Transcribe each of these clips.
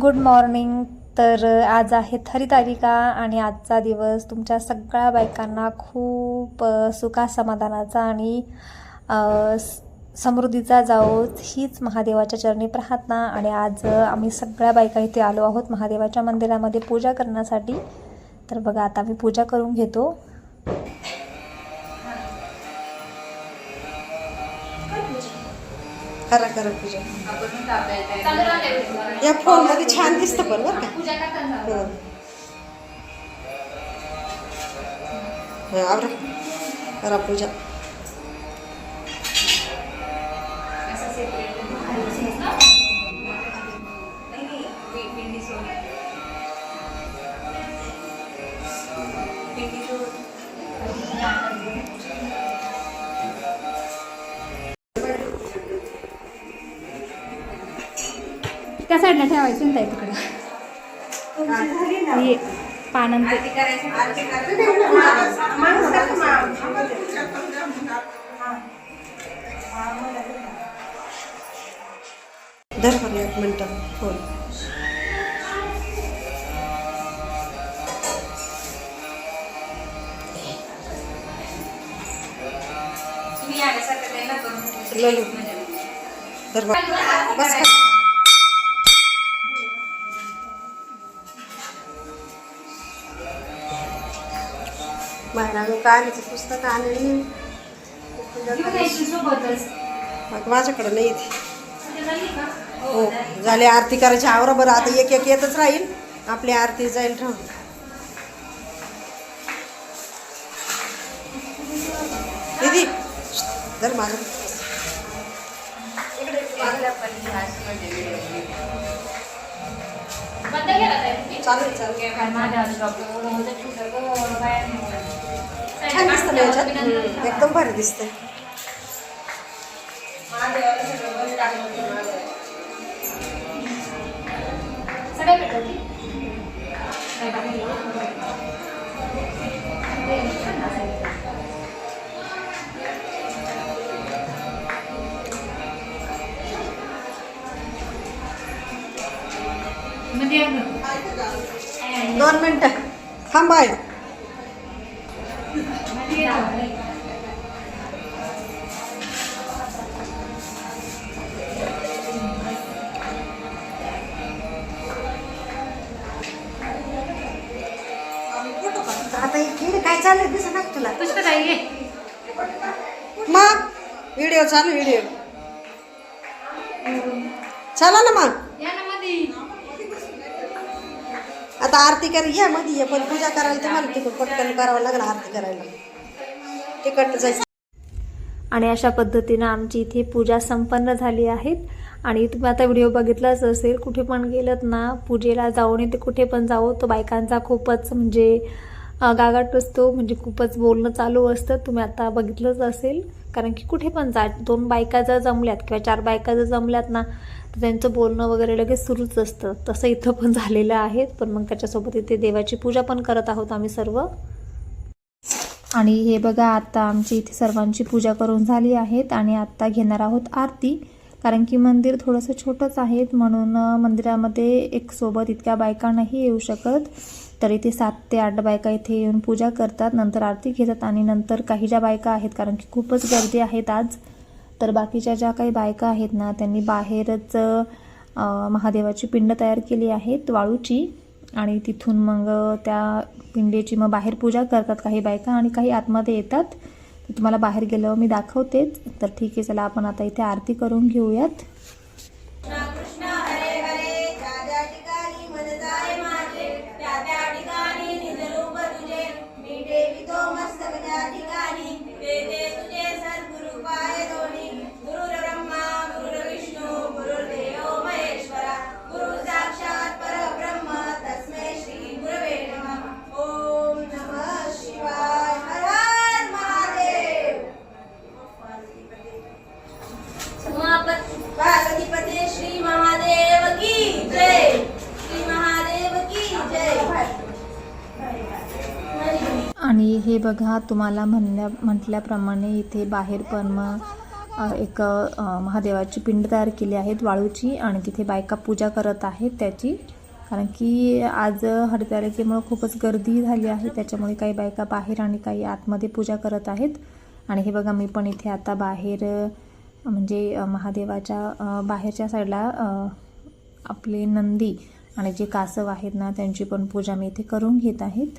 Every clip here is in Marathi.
गुड मॉर्निंग तर आज आहे थरी तारिका आणि आजचा दिवस तुमच्या सगळ्या बायकांना खूप सुखा समाधानाचा आणि स- समृद्धीचा जाओ हीच महादेवाच्या चरणी प्रार्थना आणि आज आम्ही सगळ्या बायका इथे आलो आहोत महादेवाच्या मंदिरामध्ये पूजा करण्यासाठी. तर बघा आता मी पूजा करून घेतो. करा करा पूजा. या फोनमध्ये छान दिसतं पण बरं का. हं. आवरा. करा पूजा. त्या साईडला ठेवायची ना ताई तिकडे. हे पानंत धर बरं एक मिनटं. फोन ललू. धर बरं. बस का बाहेर कालीचं पुस्तक आणली मग माझ्याकडं नाही ती. हो झाली. आरती करायची. आवरा बरं आता एक एक येतच राहील. आपली आरती जाईल राहून दीदी धर माझं चालेल चालेल. दिसतं ना याच्यात? एकदम भारी दिसतंय. दोन मिनटं. थांबाय हे काय चाललंय दिसत ना तुला मग? व्हिडिओ चालू व्हिडिओ. चला ना मग. आता आरती कर या मध्ये ये. पण पूजा करायला तुम्हाला तिकडून पटकन करावं लागलं आरती करायला. तिकट जायचं आणि अशा पद्धतीनं आमची इथे पूजा संपन्न झाली आहेत आणि तुम्ही आता व्हिडिओ बघितलाच असेल कुठे पण गेलत ना पूजेला जाऊन ते कुठे पण जावं तो बायकांचा खूपच म्हणजे गागाट असतो म्हणजे खूपच बोलणं चालू असतं. तुम्ही आता बघितलंच असेल. कारण की कुठे पण जा दोन बायका जर जमल्यात किंवा चार बायका जर जमल्यात ना तर त्यांचं बोलणं वगैरे लगेच सुरूच असतं. तसं इथं पण झालेलं आहे. पण मग त्याच्यासोबत इथे देवाची पूजा पण करत आहोत आम्ही सर्व. आणि हे बघा आता आमची इथे सर्वांची पूजा करून झाली आहेत आणि आत्ता घेणार आहोत आरती. कारण की मंदिर थोडंसं छोटंच आहे. म्हणून मंदिरामध्ये एक सोबत इतक्या बायका नाही येऊ शकत. तर इथे सात ते आठ बायका इथे येऊन पूजा करतात नंतर आरती घेतात आणि नंतर काही ज्या बायका आहेत कारण की खूपच गर्दी आहेत आज तर बाकीच्या ज्या काही बायका आहेत ना त्यांनी बाहेरच महादेवाची पिंड तयार केली आहेत वाळूची आणि तिथून मग त्या पिंडेची मग बाहेर पूजा करतात काही बायका आणि काही आतमध्ये येतात. तुम्हाला बाहेर गेल्यावर मी दाखवतेच. तर ठीक आहे चला आपण आता इथे आरती करून घेऊयात. हे बघा तुम्हाला म्हणल्या म्हटल्याप्रमाणे इथे बाहेर पण मग एक महादेवाची पिंड तयार केली आहेत वाळूची आणि तिथे बायका पूजा करत आहेत त्याची. कारण की आज हरतालिकेमुळं खूपच गर्दी झाली आहे त्याच्यामुळे काही बायका बाहेर आणि काही आतमध्ये पूजा करत आहेत. आणि हे बघा मी पण इथे आता बाहेर म्हणजे महादेवाच्या बाहेरच्या साईडला आपले नंदी आणि जे कासव आहेत ना त्यांची पण पूजा मी इथे करून घेत आहेत.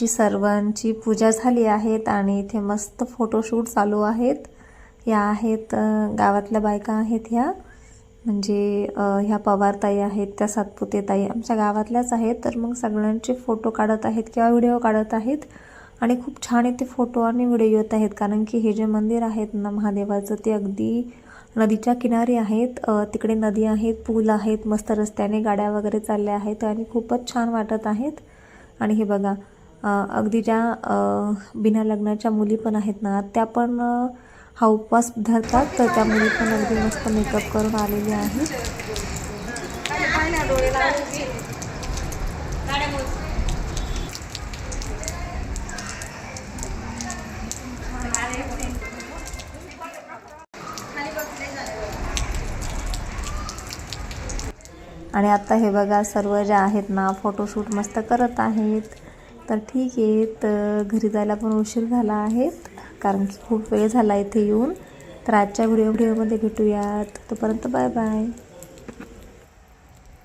आमची सर्वांची पूजा झाली आहेत आणि इथे मस्त फोटोशूट चालू आहेत. या आहेत गावातल्या बायका आहेत ह्या. म्हणजे ह्या पवारताई आहेत त्या सातपुते ताई आमच्या गावातल्याच आहेत. तर मग सगळ्यांचे फोटो काढत आहेत किंवा व्हिडिओ काढत आहेत. आणि खूप छान इथे फोटो आणि व्हिडिओ येत आहेत. कारण की हे जे मंदिर आहेत ना महादेवाचं ते अगदी नदीच्या किनारी आहेत. तिकडे नदी आहेत पूल आहेत मस्त रस्त्याने गाड्या वगैरे चालल्या आहेत आणि खूपच छान वाटत आहेत. आणि हे बघा अगदी ज्या बिना लग्नाच्या मुली पण आहेत ना त्या पण हा उपवास धरतात. तर त्या मुली पण अगदी मस्त मेकअप करून आलेली आहे आणि आता हे बघा सर्व ज्या आहेत ना फोटोशूट मस्त करत आहेत. तर ठीक आहे तर घरी जायला पण उशीर झाला आहे कारण की खूप वेळ झाला इथे येऊन. तर आजच्या व्हिडिओ व्हिडिओमध्ये भेटूयात. तोपर्यंत बाय बाय